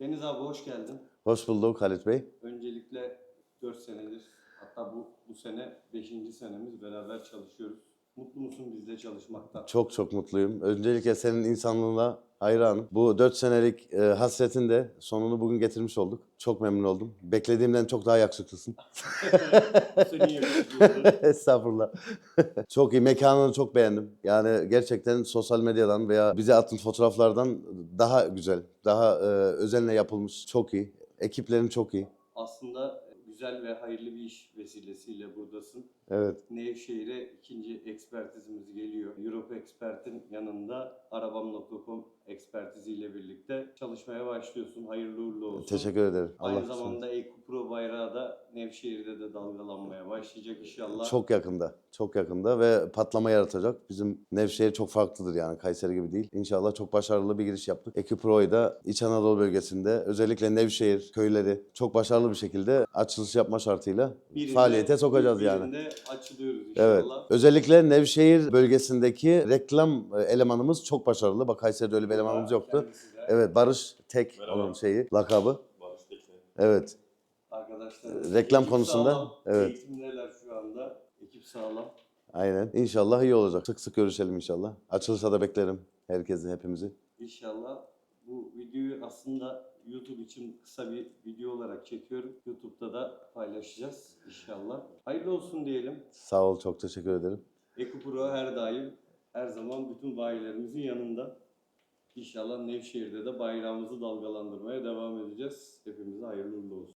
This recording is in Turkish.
Deniz abi hoş geldin. Hoş bulduk Halit Bey. Öncelikle 4 senedir hatta bu bu sene 5. senemiz beraber çalışıyoruz. Mutlu musun bizle çalışmaktan? Çok çok mutluyum. Öncelikle senin insanlığına hayranım. Bu 4 senelik e, hasretin de sonunu bugün getirmiş olduk. Çok memnun oldum. Beklediğimden çok daha yakışıklısın. Estağfurullah. çok iyi. Mekanını çok beğendim. Yani gerçekten sosyal medyadan veya bize attığın fotoğraflardan daha güzel. Daha e, özenle yapılmış. Çok iyi. Ekiplerin çok iyi. Aslında güzel ve hayırlı bir iş vesilesiyle buradasın. Evet. Nevşehir'e ikinci ekspertizimiz geliyor. Europe Expert'in yanında arabam.com ekspertiziyle birlikte çalışmaya başlıyorsun. Hayırlı uğurlu olsun. Teşekkür ederim. Aynı Allah zamanda EcoPro bayrağı da Nevşehir'de de dalgalanmaya başlayacak inşallah. Çok yakında. Çok yakında ve patlama yaratacak. Bizim Nevşehir çok farklıdır yani Kayseri gibi değil. İnşallah çok başarılı bir giriş yaptık. Ekipro'yu da İç Anadolu bölgesinde özellikle Nevşehir köyleri çok başarılı bir şekilde açılış yapma şartıyla Birinde- faaliyete sokacağız yani. birinde açılıyoruz Evet. inşallah. Özellikle Nevşehir bölgesindeki reklam e, elemanımız çok başarılı. Bak Kayseri'de öyle bir elemanımız yoktu. Evet Barış Tek Merhaba. onun şeyi, lakabı. Evet. Arkadaşlar Reklam ekip konusunda, sağlam, evet. Eğitimdeler şu anda. Ekip sağlam. Aynen. İnşallah iyi olacak. Sık sık görüşelim inşallah. Açılışa da beklerim herkesi, hepimizi. İnşallah bu videoyu aslında YouTube için kısa bir video olarak çekiyorum. YouTube'da da paylaşacağız inşallah. Hayırlı olsun diyelim. Sağ ol, çok teşekkür ederim. EcoPro her daim, her zaman bütün bayilerimizin yanında. İnşallah Nevşehir'de de bayrağımızı dalgalandırmaya devam edeceğiz. Hepimize hayırlı olsun.